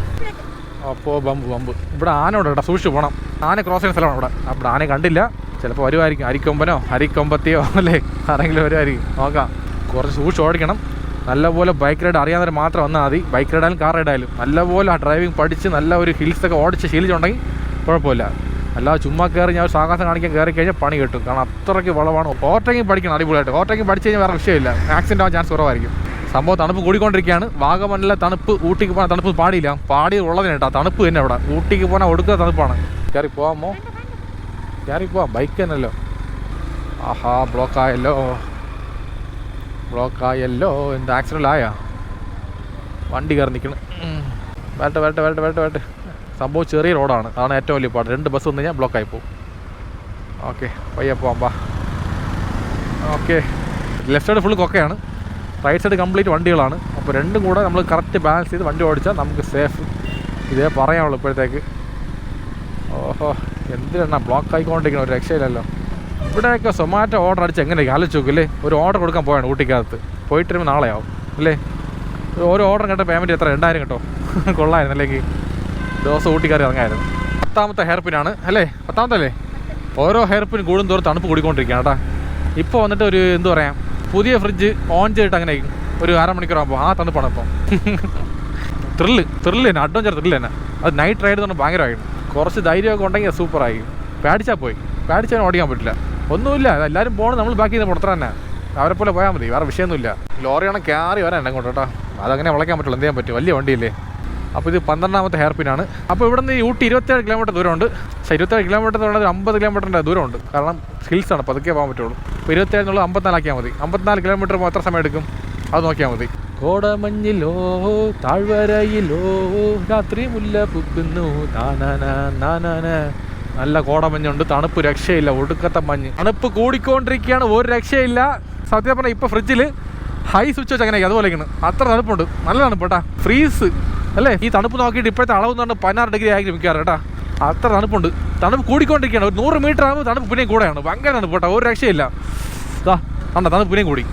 അപ്പോൾ ബമ്പ് ബമ്പ് ഇവിടെ ആന ഉണ്ട് കേട്ടോ സൂക്ഷിച്ച് പോകണം ആന ക്രോസ് ചെയ്യുന്ന സ്ഥലമാണ് ഇവിടെ. അവിടെ ആന കണ്ടില്ല. ചിലപ്പോൾ വരുമായിരിക്കും അരിക്കൊമ്പനോ അരിക്കൊമ്പത്തിയോ അല്ലേ? ആരെങ്കിലും വരുമായിരിക്കും നോക്കാം. കുറച്ച് സൂക്ഷിച്ച് ഓടിക്കണം. നല്ലപോലെ ബൈക്ക് റൈഡ് അറിയാവുന്നവർ മാത്രം വന്നാൽ മതി. ബൈക്ക് റൈഡായാലും കാർ റൈഡായാലും നല്ലപോലെ ആ ഡ്രൈവിംഗ് പഠിച്ച് നല്ല ഒരു ഹിൽസൊക്കെ ഓടിച്ച് ശീലിച്ചുണ്ടെങ്കിൽ കുഴപ്പമില്ല. അല്ലാതെ ചുമ്മാ കയറി ഞാൻ സാഹസം കാണിക്കാൻ കയറി കഴിഞ്ഞാൽ പണി കിട്ടും. കാരണം അത്രയ്ക്ക് വളമാണ് ഓവർടേക്കിംഗ് പഠിക്കണം അടിപൊളിയായിട്ട്. ഓവർടേക്കിംഗ് പഠിച്ചു കഴിഞ്ഞാൽ വേറെ വിഷയമില്ല ആക്സിഡന്റ് ആവാൻ ചാൻസ് കുറവായിരിക്കും. സംഭവം തണുപ്പ് കൂടിക്കൊണ്ടിരിക്കുകയാണ്. വാഗമണിലെ തണുപ്പ് ഊട്ടിക്ക് പോകാൻ തണുപ്പ് പാടിയില്ല. പാടി ഉള്ളതിന് കേട്ടോ തണുപ്പ് തന്നെ അവിടെ. ഊട്ടിക്ക് പോകാൻ ഒടുക്കുക തണുപ്പാണ്. കയറി പോകാമോ കയറി പോവാം. ബൈക്ക് തന്നെയല്ലോ. ആഹാ ബ്ലോക്കായല്ലോ ബ്ലോക്കായല്ലോ എന്താ ആക്സിഡന്റ് ആയാ വണ്ടി കയറി നിൽക്കണം. വരട്ടെ വരട്ടെ വരട്ടെ വരട്ടെ വരട്ടെ. സംഭവം ചെറിയ റോഡാണ്. അതാണ് ഏറ്റവും വലിയ പാട്. രണ്ട് ബസ് വന്നു കഴിഞ്ഞാൽ ബ്ലോക്കായി പോകും. ഓക്കെ പയ്യെ പോവാം ബാ ഓക്കെ ലെഫ്റ്റ് സൈഡ് ഫുൾ കൊക്കയാണ്. റൈറ്റ് സൈഡ് കംപ്ലീറ്റ് വണ്ടികളാണ്. അപ്പോൾ രണ്ടും കൂടെ നമ്മൾ കറക്റ്റ് ബാലൻസ് ചെയ്ത് വണ്ടി ഓടിച്ചാൽ നമുക്ക് സേഫ് ഇതേ പറയാനുള്ളൂ ഇപ്പോഴത്തേക്ക്. ഓഹോ എന്തിനാ ബ്ലോക്ക് ആയിക്കൊണ്ടിരിക്കണം ഒരു രക്ഷയില്ലല്ലോ. ഇവിടെയൊക്കെ സൊമാറ്റോ ഓർഡർ അടിച്ച് എങ്ങനെയൊക്കെ ആലോചിച്ച് ഒരു ഓർഡർ കൊടുക്കാൻ പോയാണ് ഊട്ടിക്കകത്ത്. പോയിട്ട് വരുമ്പോൾ നാളെയാവും അല്ലേ? ഓരോ ഓർഡർ കേട്ട പേയ്മെന്റ് എത്ര? രണ്ടായിരം കേട്ടോ. കൊള്ളായിരുന്നു അല്ലെങ്കിൽ ദിവസം ഊട്ടിക്കാർ ഇറങ്ങായിരുന്നു. പത്താമത്തെ ഹെയർ അല്ലേ? പത്താമത്തെ അല്ലേ? ഓരോ ഹെയർ കൂടും തോറും തണുപ്പ് കൂടിക്കൊണ്ടിരിക്കുകയാണ് കേട്ടോ ഇപ്പോൾ വന്നിട്ട് ഒരു എന്ത് പറയാം പുതിയ ഫ്രിഡ്ജ് ഓൺ ചെയ്തിട്ട് അങ്ങനെ ഒരു അരമണിക്കൂർ ആകുമ്പോൾ ആ തണുപ്പാണ് ഇപ്പോൾ ത്രില്ല് ത്രില്ല് തന്നെ അഡ്വഞ്ചർ ത്രില്ല് തന്നെ. അത് നൈറ്റ് റൈഡ് തന്നെ ഭയങ്കരമായിരുന്നു. കുറച്ച് ധൈര്യമൊക്കെ ഉണ്ടെങ്കിൽ സൂപ്പറായി പേടിച്ചാൽ പോയി. പേടിച്ചാൽ ഓടിക്കാൻ പറ്റില്ല. ഒന്നുമില്ല എല്ലാവരും പോകണം നമ്മൾ ബാക്കി ചെയ്ത് പുറത്തു തന്നെ. അവരെ പോലെ പോയാൽ മതി വേറെ വിഷയമൊന്നുമില്ല. ലോറിയാണ് കയറി വരാൻ എന്നെ കൊണ്ട് കേട്ടോ അതങ്ങനെ വിളയ്ക്കാൻ പറ്റുള്ളൂ എന്ത് ചെയ്യാൻ പറ്റും? വലിയ വണ്ടിയില്ലേ? അപ്പോൾ ഇത് പന്ത്രണ്ടാമത്തെ ഹെയർ പിന്നാണ് അപ്പോൾ ഇവിടെ നിന്ന് ഊട്ടി ഇരുപത്തേഴ് കിലോമീറ്റർ ദൂരമുണ്ട്. പക്ഷേ ഇരുപത്തേഴ് കിലോമീറ്റർ പറയുന്നത് അമ്പത് കിലോമീറ്ററിന്റെ ദൂരമുണ്ട്. കാരണം ഹിൽസാണ് പതുക്കെ പോകാൻ പറ്റുള്ളൂ. അപ്പോൾ ഇരുപത്തേഴ് എന്നുള്ളത് അമ്പത്തിനാലാക്കിയാൽ മതി. അമ്പത്തിനാല് കിലോമീറ്റർ എത്ര സമയം എടുക്കും? അത് നോക്കിയാൽ മതി. കോടമഞ്ഞിലോ താഴ്വരയിലോ രാത്രി മുല്ല പുക്കുന്നു നല്ല കോടമഞ്ഞുണ്ട് തണുപ്പ് രക്ഷയില്ല ഒടുക്കത്തെ മഞ്ഞ്. തണുപ്പ് കൂടിക്കൊണ്ടിരിക്കുകയാണ് ഒരു രക്ഷയില്ല. സത്യം പറഞ്ഞാൽ ഇപ്പോൾ ഫ്രിഡ്ജിൽ ഹൈ സ്വിച്ച് വെച്ച് അങ്ങനെ അതുപോലെ. അത്ര തണുപ്പുണ്ട്. നല്ല തണുപ്പ് കേട്ടാ ഫ്രീസ് അല്ലേ? ഈ തണുപ്പ് നോക്കിയിട്ട് ഇപ്പോഴത്തെ അളവ് എന്ന് പറഞ്ഞാൽ പതിനാറ് ഡിഗ്രി ആയിരിക്കും മിക്കവാറും കേട്ടാ. അത്ര തണുപ്പുണ്ട്. തണുപ്പ് കൂടിക്കൊണ്ടിരിക്കുകയാണ്. ഒരു നൂറ് മീറ്റർ ആകുമ്പോൾ തണുപ്പ് പിന്നെയും കൂടെയാണ്. ഭയങ്കര തണുപ്പ് കേട്ടോ ഒരു രക്ഷയില്ല. ഇതാ കണ്ട? തണുപ്പ് പിന്നെയും കൂടി.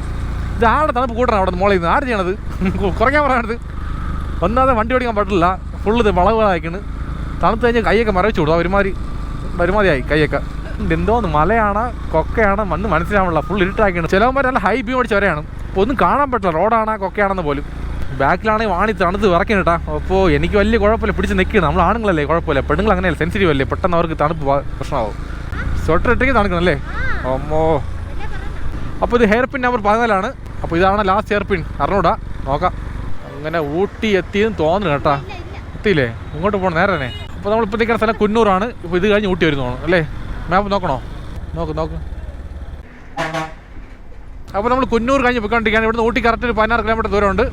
ഇത് ആരുടെ തണുപ്പ് കൂട്ടണം അവിടെ മോളിൽ നിന്ന്? ആര് ചെയ്യണത്? കുറയ്ക്കാൻ പറയണത്. ഒന്നാതെ വണ്ടി ഓടിക്കാൻ പറ്റില്ല. ഫുള്ള് ഇത് വളവുകളായിക്കണ്. തണുത്ത് കഴിഞ്ഞാൽ കൈയൊക്കെ മറവിച്ചു വിടും ഒരുമാതിരി ഒരുമാതിരിയായി കൈയൊക്കെ. എന്തോന്ന് മലയാണ് കൊക്കയാണ് മണ്ണ് മനസ്സിലാവുള്ള ഫുൾ ഇരുട്ടാക്കിയാണ് ചിലവന്മാർ നല്ല ഹൈ ബീം അടിച്ച് വരെയാണ്. ഒന്നും കാണാൻ പറ്റില്ല. റോഡാണ് കൊക്കയാണെന്ന് പോലും. ബാക്കിലാണെങ്കിൽ വാണി തണുത്ത് വിറക്കണം കേട്ടാ അപ്പോൾ എനിക്ക് വലിയ കുഴപ്പമില്ല. പിടിച്ച് നിൽക്കണം. നമ്മൾ ആണുങ്ങളല്ലേ കുഴപ്പമില്ല. പെണ്ണുങ്ങൾ അങ്ങനെയല്ല സെൻസിറ്റീവ് അല്ലേ? പെട്ടെന്ന് അവർക്ക് തണുപ്പ് പ്രശ്നമാവും. സ്വെറ്റർ ഇട്ടേക്ക് തണുക്കണല്ലേ? അമ്മോ. അപ്പോൾ ഇത് ഹെയർപിൻ നമ്പർ പതിനാലാണ്. അപ്പോൾ ഇതാണ് ലാസ്റ്റ് ഹെയർപിൻ അറിഞ്ഞൂടാ നോക്കാം. അങ്ങനെ ഊട്ടി എത്തിയെന്ന് തോന്നുന്നു കേട്ടാ എത്തിയില്ലേ? ഇങ്ങോട്ട് പോകണം നേരെ തന്നെ. അപ്പോൾ നമ്മൾ ഇപ്പോഴത്തേക്കാണ് സ്ഥലം കുന്നൂറാണ്. ഇപ്പോൾ ഇത് കഴിഞ്ഞ് ഊട്ടി വരുന്നു അല്ലേ? മാപ്പ് നോക്കണോ? നോക്ക് നോക്ക്. അപ്പോൾ നമ്മൾ കുന്നൂർ കഴിഞ്ഞ് പോയിക്കൊണ്ടിരിക്കുകയാണ്. ഇവിടുന്ന് ഊട്ടി കറക്റ്റ് ഒരു പതിനാറ് കിലോമീറ്റർ ദൂരമുണ്ട്.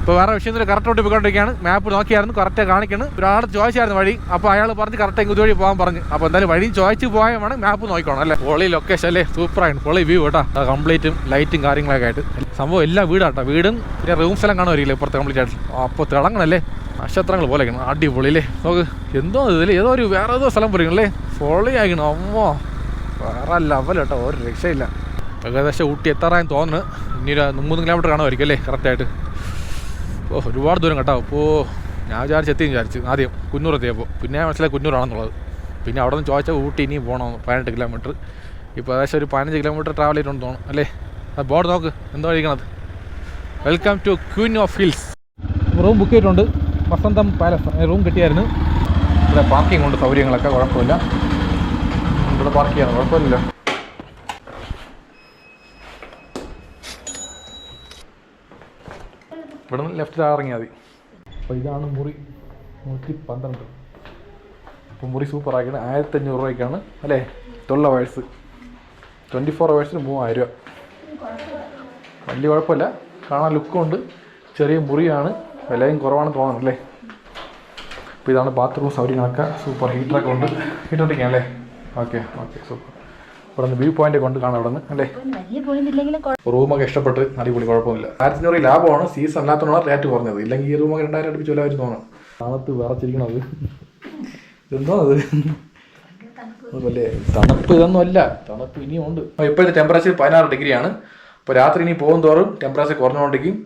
ഇപ്പോൾ വേറെ വിഷയത്തിൽ കറക്റ്റ് ഊട്ടി പോയിക്കൊണ്ടിരിക്കുകയാണ്. മാപ്പ് നോക്കിയായിരുന്നു കറക്റ്റ് കാണിക്കുന്നത് ഒരാൾ ചോദിച്ചായിരുന്നു വഴി. അപ്പോൾ അയാൾ പറഞ്ഞ് കറക്റ്റ് ഇതുവഴി പോകാൻ പറഞ്ഞു. അപ്പോൾ എന്തായാലും വഴി ചോദിച്ച് പോയാൽ വേണം മാപ്പ് നോക്കണം അല്ലേ? പൊളി ലൊക്കേഷൻ അല്ലേ? സൂപ്പറാണ് പൊളി വ്യൂ കേട്ടോ. കംപ്ലീറ്റും ലൈറ്റും കാര്യങ്ങളൊക്കെ ആയിട്ട്. സംഭവം എല്ലാ വീടാട്ടോ വീടും പിന്നെ റൂംസ് എല്ലാം കാണുമായിരിക്കില്ല ഇപ്പുറത്തെ കംപ്ലീറ്റ് ആയിട്ട്? അപ്പോൾ തിളങ്ങണല്ലേ? നക്ഷത്രങ്ങൾ പോലെ അടിപൊളി അല്ലേ? നോക്ക്. എന്തോ ഇതിൽ ഏതോ ഒരു വേറെ ഏതോ സ്ഥലം പറയുന്നല്ലേ പൊളി ആയിക്കണം അമ്മോ. വേറെ ലെവൽ കേട്ടോ. ഒരു രക്ഷയില്ല. ഏകദേശം ഊട്ടി എത്താറായെന്ന് തോന്നുന്നു. ഇനി ഒരു മൂന്ന് കിലോമീറ്റർ കാണുമായിരിക്കും അല്ലേ? കറക്റ്റായിട്ട് ഓ ഒരുപാട് ദൂരം കേട്ടോ. അപ്പോൾ ഞാൻ വിചാരിച്ച് എത്തി വിചാരിച്ചു. ആദ്യം കുന്നൂർ എത്തിയപ്പോൾ പിന്നെ മനസ്സിലായി കുന്നൂരാണെന്നുള്ളത്. പിന്നെ അവിടെ നിന്ന് ചോദിച്ചാൽ ഊട്ടി ഇനിയും പോകണം? പതിനെട്ട് കിലോമീറ്റർ ഇപ്പോൾ ഏകദേശം ഒരു പതിനഞ്ച് കിലോമീറ്റർ ട്രാവൽ ചെയ്തിട്ടുണ്ട് തോന്നുന്നു. അല്ലേ? ആ ബോർഡ് നോക്ക്. എന്തോ കഴിക്കണത് welcome to Queen of Hills room book ചെയ്തിട്ടുണ്ട്. വസന്തം പാലസ് റൂം കിട്ടിയായിരുന്നു. ഇവിടെ പാർക്കിംഗ് ഉണ്ട്. സൗകര്യങ്ങളൊക്കെ കുഴപ്പമില്ല. ഇവിടെ പാർക്ക് ചെയ്യാൻ കുഴപ്പമില്ലല്ലോ. ഇവിടെ നിന്ന് ലെഫ്റ്റിൽ ഇറങ്ങിയാൽ മതി. അപ്പോൾ ഇതാണ് മുറി. നൂറ്റി പന്ത്രണ്ട്. അപ്പോൾ മുറി സൂപ്പർ ആക്കിയത് ആയിരത്തഞ്ഞൂറ് രൂപയ്ക്കാണ് അല്ലേ? ട്വൽവ് അവേഴ്സ് ട്വന്റി ഫോർ അവേഴ്സിന് മൂവായിരം രൂപ. വലിയ കുഴപ്പമില്ല. കാണാൻ ലുക്കും ഉണ്ട്. ചെറിയ മുറിയാണ്. വിലയും കുറവാണ് തോന്നുന്നത് അല്ലേ? അപ്പോൾ ഇതാണ് ബാത്റൂം സൗകര്യങ്ങളൊക്കെ. സൂപ്പർ ഹീറ്ററൊക്കെ ഉണ്ട്. ഹീറ്റർ ഇരിക്കാം അല്ലേ? ഓക്കെ ഓക്കെ സൂപ്പർ ഇവിടെ വ്യൂ പോയിന്റ് കൊണ്ട് കാണാം ഇവിടെ നിന്ന് അല്ലേ റൂമൊക്കെ ഇഷ്ടപ്പെട്ട് അടിപൊളി കുഴപ്പമില്ല ആയിരത്തി അഞ്ഞൂറ് ലാഭമാണ് സീസൺ അല്ലാത്തതുകൊണ്ടാണ് റേറ്റ് കുറഞ്ഞത്. ഇല്ലെങ്കിൽ ഈ റൂമൊക്കെ രണ്ടായിരം അടുപ്പിച്ച് വിലവരും തോന്നണം. തണുത്ത് വിറച്ചിരിക്കണത്. എന്തോ അത്? അതല്ലേ തണുപ്പ് ഇതൊന്നും അല്ല. തണുപ്പ് ഇനിയും ഉണ്ട്. ഇപ്പോഴത്തെ ടെമ്പറേച്ചർ പതിനാറ് ഡിഗ്രിയാണ്. അപ്പോൾ രാത്രി ഇനി പോകും തോറും ടെമ്പറേച്ചർ കുറഞ്ഞുകൊണ്ടിരിക്കും.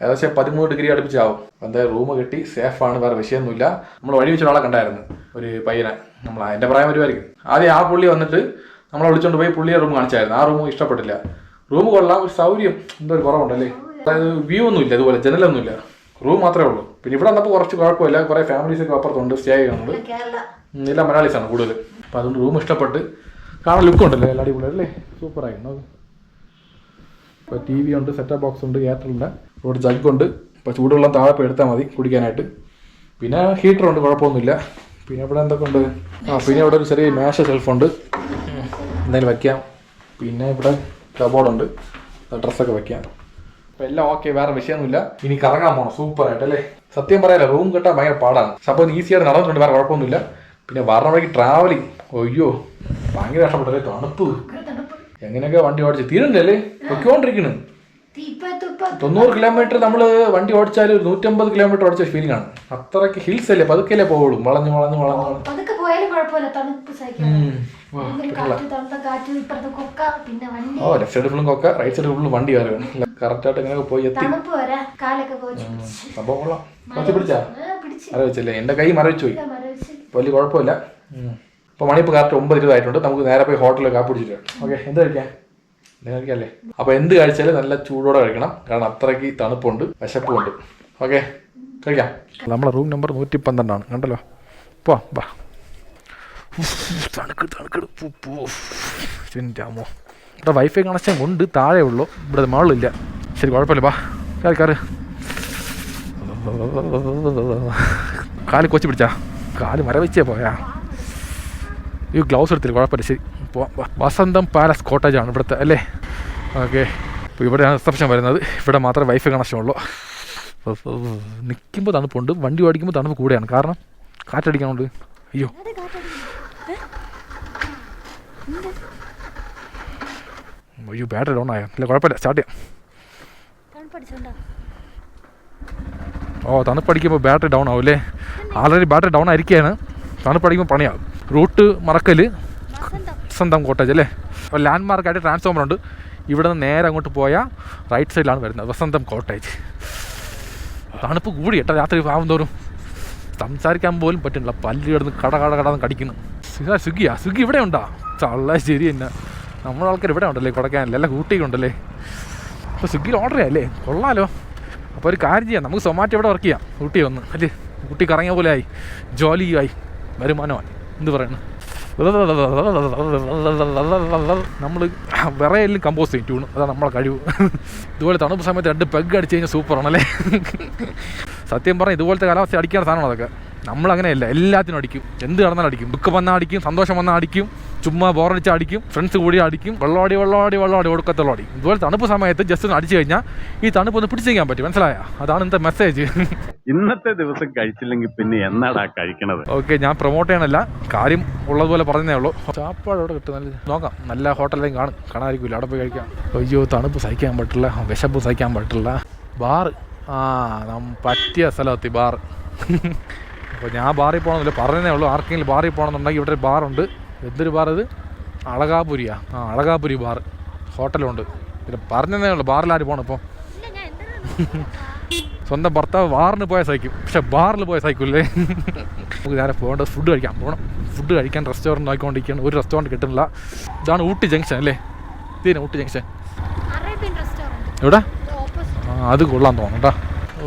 ഏകദേശം പതിമൂന്ന് ഡിഗ്രി അടുപ്പിച്ചാവും. എന്തായാലും റൂം കിട്ടി സേഫാണ് വേറെ വിഷയമൊന്നുമില്ല. നമ്മൾ വഴി വെച്ച ഒരാളെ കണ്ടായിരുന്നു. ഒരു പയ്യനെ. നമ്മൾ എന്റെ പ്രായം വരുമായിരിക്കും. ആദ്യം ആ പുള്ളി വന്നിട്ട് നമ്മളെ വിളിച്ചോണ്ട് പോയി പുള്ളിയെ റൂം കാണിച്ചായിരുന്നു. ആ റൂം ഇഷ്ടപ്പെട്ടില്ല. റൂം കൊള്ളാം ഒരു സൗകര്യം എന്തോ ഒരു കുറവുണ്ടല്ലേ? അതായത് വ്യൂ ഒന്നും ഇല്ല അതുപോലെ ജനലൊന്നുമില്ല റൂം മാത്രമേ ഉള്ളൂ. പിന്നെ ഇവിടെ വന്നപ്പോൾ കുറച്ച് കുഴപ്പമില്ല. കുറേ ഫാമിലീസ് ഒക്കെ അപ്പുറത്തുണ്ട് സ്റ്റേ ചെയ്യുന്നുണ്ട്. എല്ലാം മലയാളീസാണ് കൂടുതൽ. അപ്പോൾ അതുകൊണ്ട് റൂം ഇഷ്ടപ്പെട്ട് കാണാൻ ലുക്ക് ഉണ്ടല്ലേ എല്ലാ അടിപൊളി അല്ലേ? സൂപ്പറായി ഇപ്പോൾ ടി വി ഉണ്ട് സെറ്റപ്പ് ബോക്സ് ഉണ്ട് എയർടെലുണ്ട് ഇവിടെ ജഗ് ഉണ്ട്. ഇപ്പോൾ ചൂടുവെള്ളം താഴെ എടുത്താൽ മതി കുടിക്കാനായിട്ട്. പിന്നെ ഹീറ്റർ ഉണ്ട് കുഴപ്പമൊന്നുമില്ല. പിന്നെ ഇവിടെ എന്തൊക്കെ ഉണ്ട്? ആ പിന്നെ ഇവിടെ ഒരു ചെറിയ മേശ ഷെൽഫുണ്ട് എന്തെങ്കിലും വയ്ക്കാം പിന്നെ ഇവിടെ കബോർഡുണ്ട് ഡ്രസ്സൊക്കെ വയ്ക്കാം അപ്പം എല്ലാം ഓക്കെ വേറെ വിഷയമൊന്നുമില്ല. ഇനി കറങ്ങാൻ പോകണം സൂപ്പറായിട്ട് അല്ലേ? സത്യം പറയാലോ റൂം കിട്ടാൻ ഭയങ്കര പാടാണ്. അപ്പോൾ ഈസിയായിട്ട് നടന്നിട്ടുണ്ട് വേറെ കുഴപ്പമൊന്നുമില്ല. പിന്നെ വരണ വഴിക്ക് ട്രാവലിംഗ് അയ്യോ ഭയങ്കര കഷ്ടപ്പെട്ടല്ലേ തണുപ്പ്. എങ്ങനെയൊക്കെ വണ്ടി ഓടിച്ച്. തീരണ്ടല്ലേ പൊയ്ക്കൊണ്ടിരിക്കണ് തൊണ്ണൂറ് കിലോമീറ്റർ നമ്മൾ വണ്ടി ഓടിച്ചാൽ ഒരു നൂറ്റമ്പത് കിലോമീറ്റർ ഓടിച്ച ഫീലിംഗ് ആണ്. അത്രയ്ക്ക് ഹിൽസ് അല്ലേ? പതുക്കല്ലേ പോവുള്ളൂ. വളഞ്ഞു വളഞ്ഞു വളഞ്ഞു പോയാലും കുഴപ്പമില്ല. തണുപ്പ് സഹിക്കാം ഓ ലെഫ്റ്റ് സൈഡ് ഫുള്ളും കൊക്ക റൈറ്റ് സൈഡ് ഫുള്ളും വണ്ടി കയറുകയാണ് കറക്റ്റായിട്ട് ഇങ്ങനെ പോയി എത്തി. സംഭവം കൊള്ളാം. കുറച്ച് പിടിച്ചാ? മരവിച്ചല്ലേ എന്റെ കൈ മരവിച്ചു പോയി. വലിയ കുഴപ്പമില്ല. അപ്പോൾ മണി ഇപ്പോൾ കറക്റ്റ് ഒമ്പത് ഇരുപതായിട്ടുണ്ട്. നമുക്ക് നേരെ പോയി ഹോട്ടലിൽ കാപ്പി പിടിച്ചിട്ട് ഓക്കെ എന്ത് കഴിക്കാം കഴിക്കാല്ലേ? അപ്പോൾ എന്ത് കഴിച്ചാലും നല്ല ചൂടോടെ കഴിക്കണം. കാരണം അത്രയ്ക്ക് തണുപ്പുണ്ട് വിശപ്പുണ്ട് ഓക്കെ കഴിക്കാം. നമ്മളെ റൂം നമ്പർ നൂറ്റി പന്ത്രണ്ടാണ് കണ്ടല്ലോ? പോ വാ. തണുക്ക് തണുക്ക് അമ്മോ. ഇവിടെ വൈഫൈ കണക്ഷൻ ഉണ്ട് താഴെ ഉള്ളൂ. ഇവിടെ മാളില്ല ശരി കുഴപ്പമില്ല ബാ. കയറി കാൽ കൊച്ചു പിടിച്ചാ? കാൽ മരവിച്ചേ പോയാ. ഈ ഗ്ലൗസ് എടുത്തില്ല കുഴപ്പമില്ല. ശരി. വസന്തം പാലസ് കോട്ടേജാണ് ഇവിടുത്തെ അല്ലേ? ഓക്കെ. ഇപ്പോൾ ഇവിടെയാണ് റിസപ്ഷൻ വരുന്നത്. ഇവിടെ മാത്രമേ വൈഫൈ കണക്ഷൻ ഉള്ളൂ. നിൽക്കുമ്പോൾ തണുപ്പുണ്ട് വണ്ടി ഓടിക്കുമ്പോൾ തണുപ്പ് കൂടെയാണ്. കാരണം കാറ്റടിക്കാനുണ്ട് അയ്യോ. അയ്യോ ബാറ്ററി ഡൗൺ ആയോ ഇല്ല കുഴപ്പമില്ല സ്റ്റാർട്ട് ചെയ്യാം ഓ തണുപ്പടിക്കുമ്പോൾ ബാറ്ററി ഡൗൺ ആവും അല്ലേ ആൾറെഡി ബാറ്ററി ഡൗൺ ആയിരിക്കുകയാണ് തണുപ്പടിക്കുമ്പോൾ പണിയാവും റൂട്ട് മറക്കൽ സ്വന്തം കോട്ടേജ് അല്ലേ അപ്പോൾ ലാൻഡ് മാർക്കായിട്ട് ട്രാൻസ്ഫോമർ ഉണ്ട് ഇവിടെ നിന്ന് നേരെ അങ്ങോട്ട് പോയാൽ റൈറ്റ് സൈഡിലാണ് വരുന്നത് വസന്തം കോട്ടേജ് തണുപ്പ് കൂടി കേട്ടോ രാത്രി ആവും തോറും സംസാരിക്കാൻ പോലും പറ്റുന്നില്ല പല്ല് കിടന്ന് കട കട കടന്ന് കടിക്കുന്നു സ്വിഗ്ഗിയാ സ്വിഗ്ഗി ഇവിടെ ഉണ്ടോ? ചള്ള ശരി തന്നെ നമ്മുടെ ആൾക്കാർ ഇവിടെ ഉണ്ടല്ലേ? കൊടക്കാനല്ലേ? അല്ല ഊട്ടിക്ക് ഉണ്ടല്ലേ? അപ്പോൾ സ്വിഗ്ഗിയിൽ ഓർഡർ ചെയ്യാം കൊള്ളാലോ. അപ്പോൾ ഒരു കാര്യം ചെയ്യാം. നമുക്ക് സൊമാറ്റോ ഇവിടെ വർക്ക് ചെയ്യാം. ഊട്ടി വന്ന് അല്ലേ? ഊട്ടി കറങ്ങിയ പോലെ ആയി. ജോലിയായി വരുമാനമായി. എന്ത് പറയുന്നു? നമ്മൾ വിറയെല്ലാം കമ്പോസ് ചെയ്യും ട്യൂണ് അതാണ് നമ്മളെ കഴിവ്. ഇതുപോലെ തണുപ്പ് സമയത്ത് രണ്ട് പെഗ് അടിച്ച് കഴിഞ്ഞാൽ സൂപ്പറാണല്ലേ സത്യം പറഞ്ഞാൽ ഇതുപോലത്തെ കാലാവസ്ഥ അടിക്കാൻ സാധനമാണ് അതൊക്കെ. നമ്മളങ്ങനെയല്ല എല്ലാത്തിനും അടിക്കും. എന്ത് നടന്നാലും അടിക്കും. ദുഃഖം വന്നാൽ അടിക്കും സന്തോഷം വന്നാൽ അടിക്കും ചുമ്മാ ബോറടിച്ച് അടിക്കും ഫ്രണ്ട്സ് കൂടി അടിക്കും വെള്ളമാടി വെള്ളമാടി വെള്ളമാടി ഒടുക്കത്തുള്ള അടി. ഇതുപോലെ തണുപ്പ് സമയത്ത് ജസ്റ്റ് ഒന്ന് അടിച്ചു കഴിഞ്ഞാൽ ഈ തണുപ്പ് ഒന്ന് പിടിച്ചു പറ്റും. മനസ്സിലായ? അതാണ് ഇന്നത്തെ മെസ്സേജ് ഇന്നത്തെ ദിവസം കഴിച്ചില്ലെങ്കിൽ പിന്നെ എന്നാടാ കഴിക്കണത്? ഓക്കെ ഞാൻ പ്രൊമോട്ട് ചെയ്യണല്ല. കാര്യം ഉള്ളതുപോലെ പറഞ്ഞേ ഉള്ളൂ. ചാപ്പാട് അവിടെ കിട്ടും? നല്ല നോക്കാം. നല്ല ഹോട്ടലിലും കാണും. കാണാതിരിക്കില്ല അവിടെ പോയി കഴിക്കാം. അയ്യോ തണുപ്പ് സഹിക്കാൻ പറ്റില്ല. വിശപ്പ് സഹിക്കാൻ പറ്റില്ല. ബാറ്. ആ നം പറ്റിയ സ്ഥലത്തി ബാറ്. അപ്പോൾ ഞാൻ ബാറിൽ പോകണമെന്നില്ല പറഞ്ഞതേ ഉള്ളൂ. ആർക്കെങ്കിലും ബാറിൽ പോകണമെന്നുണ്ടെങ്കിൽ ഇവിടെ ഒരു ബാറുണ്ട്. എന്തൊരു ബാർ ഇത്? അളകാപുരിയാ. ആ അളകാപുരി ബാർ. ഹോട്ടലുണ്ട്. പിന്നെ പറഞ്ഞതേ ഉള്ളൂ ബാറിലാരും പോകണം ഇപ്പോൾ സ്വന്തം ഭർത്താവ് ബാറിന് പോയ സഹിക്കും. പക്ഷെ ബാറിൽ പോയ സഹിക്കില്ലേ? നമുക്ക് നേരെ പോകേണ്ടത് ഫുഡ് കഴിക്കാൻ പോകണം ഫുഡ് കഴിക്കാൻ റെസ്റ്റോറന്റ് നോക്കിക്കൊണ്ടിരിക്കുകയാണ്. ഒരു റെസ്റ്റോറന്റ് കിട്ടുന്നില്ല. ഇതാണ് ഊട്ടി ജംഗ്ഷൻ അല്ലേ? ഇതിന് ഊട്ടി ജംഗ്ഷൻ എവിടെ? ആ അത് കൊള്ളാൻ തോന്നുന്നു കേട്ടോ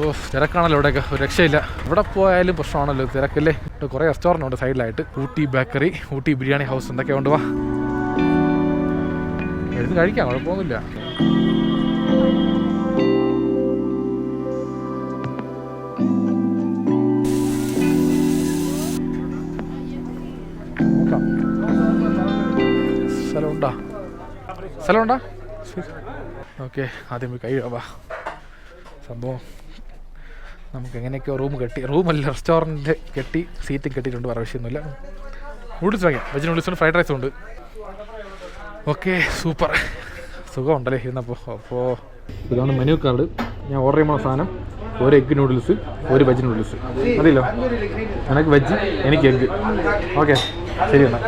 ഓ തിരക്കാണല്ലോ ഇവിടെയൊക്കെ. ഒരു രക്ഷയില്ല. ഇവിടെ പോയാലും പ്രശ്നമാണല്ലോ തിരക്കല്ലേ? കുറേ റെസ്റ്റോറന്റ് ഉണ്ട് സൈഡിലായിട്ട്. ഊട്ടി ബേക്കറി ഊട്ടി ബിരിയാണി ഹൗസ് എന്തൊക്കെ ഉണ്ട് വാ. എഴുതി കഴിക്കാം കുഴപ്പമൊന്നുമില്ല. സ്ഥലമുണ്ടാ? സ്ഥലമുണ്ടോ? ഓക്കെ ആദ്യം പോയി കൈ വാ. സംഭവം നമുക്ക് എങ്ങനെയൊക്കെയോ റൂം കെട്ടി റൂമല്ല റെസ്റ്റോറന്റ് കെട്ടി സീറ്റും കെട്ടിയിട്ടുണ്ട് വേറെ വിഷയമൊന്നുമില്ല. നൂഡിൽസ് വയ്ക്കാം വെജ് നൂഡിൽസും ഫ്രൈഡ് റൈസും ഉണ്ട്. ഓക്കെ സൂപ്പർ സുഖമുണ്ടല്ലേ ഇരുന്നപ്പോൾ അപ്പോൾ ഇതാണ് മെനു കാർഡ് ഞാൻ ഓർഡർ ചെയ്യുമ്പോൾ സാധനം ഒരു എഗ് നൂഡിൽസ് ഒരു വെജ് നൂഡിൽസ് മതിയല്ലോ? എനിക്ക് വെജ് എനിക്ക് എഗ് ഓക്കെ ശരി എന്നാൽ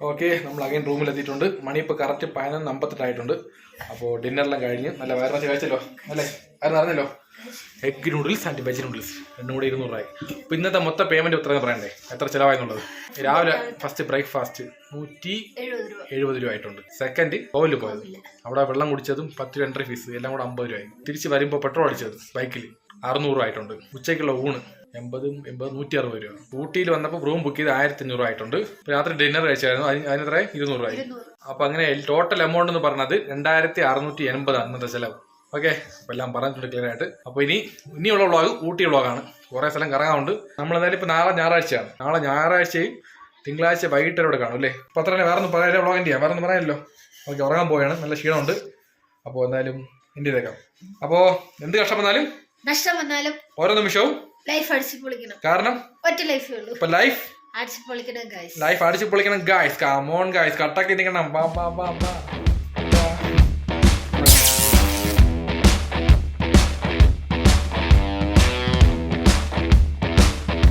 ഓക്കെ നമ്മൾ അഗൈൻ റൂമിൽ എത്തിയിട്ടുണ്ട്. മണി ഇപ്പോൾ കറക്റ്റ് പതിനൊന്ന് അമ്പത്തെട്ടായിട്ടുണ്ട് അപ്പോൾ ഡിന്നറെല്ലാം കഴിഞ്ഞ് നല്ല വയറിനെ കഴിച്ചല്ലോ? അല്ലേ? ആരും അറിഞ്ഞല്ലോ egg noodles and veg noodles രണ്ടും കൂടി ഇരുന്നൂറ് രൂപ അപ്പോൾ ഇന്നത്തെ മൊത്തം പേയ്മെന്റ് എത്ര പറയണ്ടേ? എത്ര ചിലവായെന്നുള്ളത്? രാവിലെ ഫസ്റ്റ് ബ്രേക്ക്ഫാസ്റ്റ് നൂറ്റി എഴുപത് രൂപ രൂപ ആയിട്ടുണ്ട് സെക്കൻഡ് കോവിലിൽ പോയത്. അവിടെ വെള്ളം കുടിച്ചതും പത്ത് എൻട്രി ഫീസ് എല്ലാം കൂടെ അമ്പത് രൂപയായി. തിരിച്ച് വരുമ്പോൾ പെട്രോൾ അടിച്ചത് ബൈക്കിൽ അറുന്നൂറ് രൂപ ആയിട്ടുണ്ട്. ഉച്ചയ്ക്കുള്ള ഊണ് എൺപതും എൺപത് നൂറ്റി അറുപത് രൂപ. ഊട്ടിയിൽ വന്നപ്പോൾ റൂം ബുക്ക് ചെയ്ത് ആയിരത്തി അഞ്ഞൂറ് ആയിട്ടുണ്ട് രാത്രി ഡിന്നർ കഴിച്ചായിരുന്നു. അതിന് അതിനെത്ര ഇരുന്നൂറ് രൂപ അപ്പൊ അങ്ങനെ ടോട്ടൽ എമൗണ്ട് എന്ന് പറഞ്ഞത് രണ്ടായിരത്തി അറുന്നൂറ്റി എൺപതാണ് ഇന്നത്തെ ചെലവ്. ഓക്കെ അപ്പൊ എല്ലാം പറഞ്ഞിട്ടുണ്ട് ക്ലിയർ ആയിട്ട്. അപ്പൊ ഇനി ഇനിയുള്ള വ്ളോഗ് ഊട്ടി വ്ളോഗാണ് കുറെ സ്ഥലം കറങ്ങാറുണ്ട് നമ്മൾ എന്തായാലും ഇപ്പൊ നാളെ ഞായറാഴ്ചയാണ്. നാളെ ഞായറാഴ്ചയും തിങ്കളാഴ്ച വൈകിട്ട് ഇവിടെ കാണും അല്ലേ? അപ്പൊ അത്ര തന്നെ വേറെ ഒന്നും പറയാൻ വ്ളോഗ് ചെയ്യാം. വേറെ ഒന്നും പറയാനല്ലോ ഓക്കെ ഉറങ്ങാൻ പോവുകയാണ്. നല്ല ക്ഷീണമുണ്ട്. അപ്പോൾ എന്തായാലും ഇന്ത്യയിലേക്കാം അപ്പോൾ എന്ത് കഷ്ടം വന്നാലും? നഷ്ടം വന്നാലും ഓരോ നിമിഷവും ലൈഫ് അടിച്ചു പൊളിക്കണം. കാരണം? ഒറ്റ ലൈഫേ ഉള്ളൂ. ഇപ്പൊ ലൈഫ് അടിച്ചു പൊളിക്കണം ഗൈസ് ലൈഫ് അടിച്ചു പൊളിക്കണം ഗായ്സ് കാമോൺ ഗായ്സ് കട്ടാക്കി നിൽക്കണം ബാ ബാ ബാ ബാ.